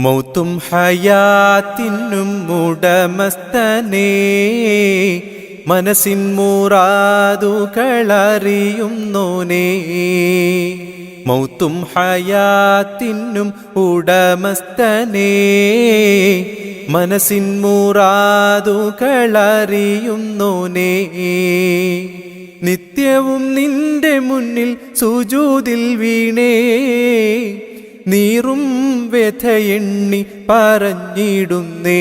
മൗത്തും ഹയാത്തിനും ഉടമസ്ഥനേ. മനസ്സിൻ മൂറാതുകളറിയുന്നോനേ മൗത്തും ഹയാത്തിനും ഉടമസ്ഥനേ. മനസ്സിൻ മൂറാതുകളറിയുന്നോനേ നിത്യവും നിന്റെ മുന്നിൽ സുജൂതിൽ വീണേ. നീറും വ്യഥയെണ്ണി പറഞ്ഞിടുന്നേ.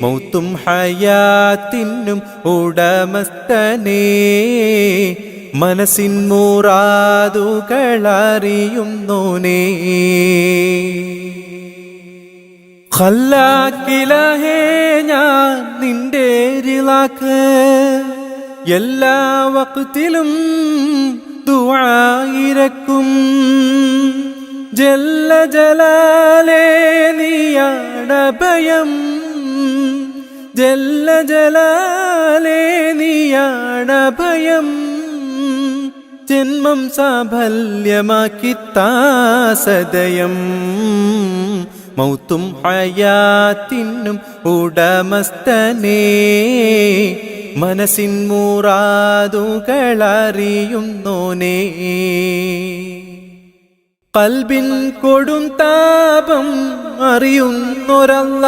മൗത്തും ഹയാത്തിനും ഉടമസ്ഥനേ. മനസ്സിൻ മൂറാതുകളറിയുന്നോനേ. ഖല്ലാക്കിലഹേ ഞാൻ നിന്റെ രിളാക്ക്. എല്ലാ വക്തിലും ദുആയിരക്കും ജല്ല ജലാലേ നീയാണ് ജല്ല ജലാലേ നീയാണ് ഭയം ജന്മം സാഫല്യമാക്കി താസദയം. മൗത്തും ഹയാത്തിനും ഉടമസ്ഥനേ. മനസ്സിൻ മൂറാതുകളറിയുന്നോനേ. കൽബിൻ കൊടും താപം അറിയുന്നൊരല്ല.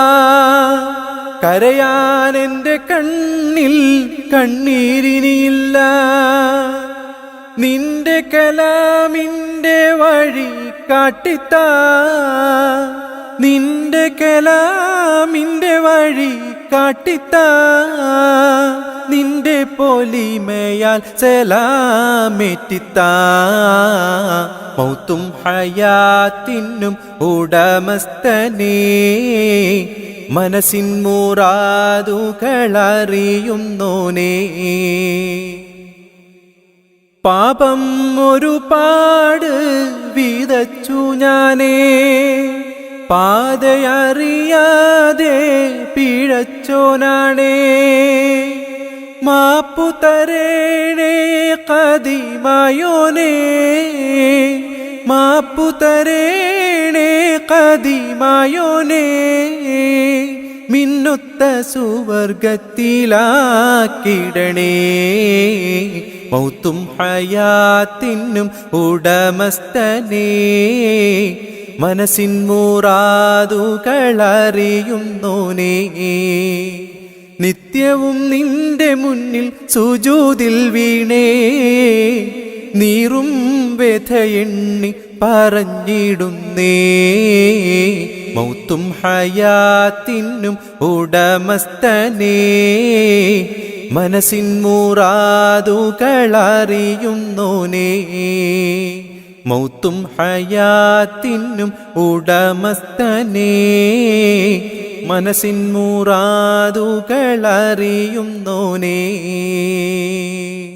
കരയാൻ എന്റെ കണ്ണിൽ കണ്ണീരിനിയില്ല. നിന്റെ കലാമിന്റെ വഴി കാട്ടിത്താ. നിന്റെ കലാമിന്റെ വഴി കാട്ടിത്താ. പൊലിമയാൽ സലാമേറ്റിത്താ. മൗത്തും ഹയാത്തിനും ഉടമസ്ഥനേ. മനസ്സിൻ മൂറാതുകളറിയുന്നോനേ പാപം ഒരുപാട് വിതച്ചു ഞാനേ. പാതയറിയാതെ പിഴച്ചോനാണേ. മാപ്പു തരേണേ കതിമായോനേ മാപ്പു തരേണേ കതിമായോനേ മിന്നുത്ത സുവർഗത്തിലാക്കിടണേ. മൗത്തും ഹയാത്തിനും ഉടമസ്ഥനേ മനസ്സിൻ മൂറാതുകളറിയുന്നോനേ. നിത്യവും നിന്റെ മുന്നിൽ സുജൂതിൽ വീണേ. നീറും വ്യഥയെണ്ണി പറഞ്ഞിടുന്നേ. മൗത്തും ഹയാത്തിനും ഉടമസ്ഥനേ. മനസ്സിൻ മൂറാതുകളറിയുന്നോനേ. മൗത്തും ഹയാത്തിനും ഉടമസ്ഥനേ. മനസ്സിൻ മൂറാതുകളറിയുന്നോനേ.